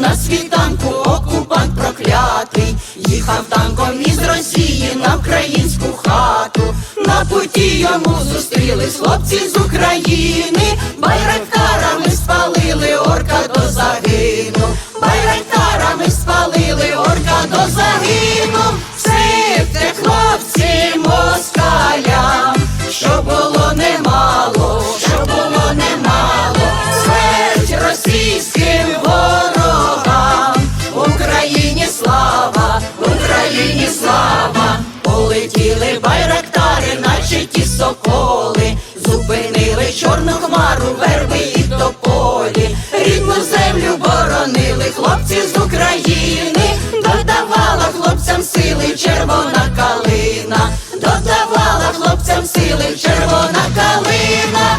на світанку окупант проклятий, їхав танком із Росії на українську хату. На путі йому зустрілись хлопці з України, байрактарами полетіли байрактари, наче ті соколи, зупинили чорну хмару, верби і тополі, рідну землю боронили хлопці з України, додавала хлопцям сили червона калина, додавала хлопцям сили червона калина.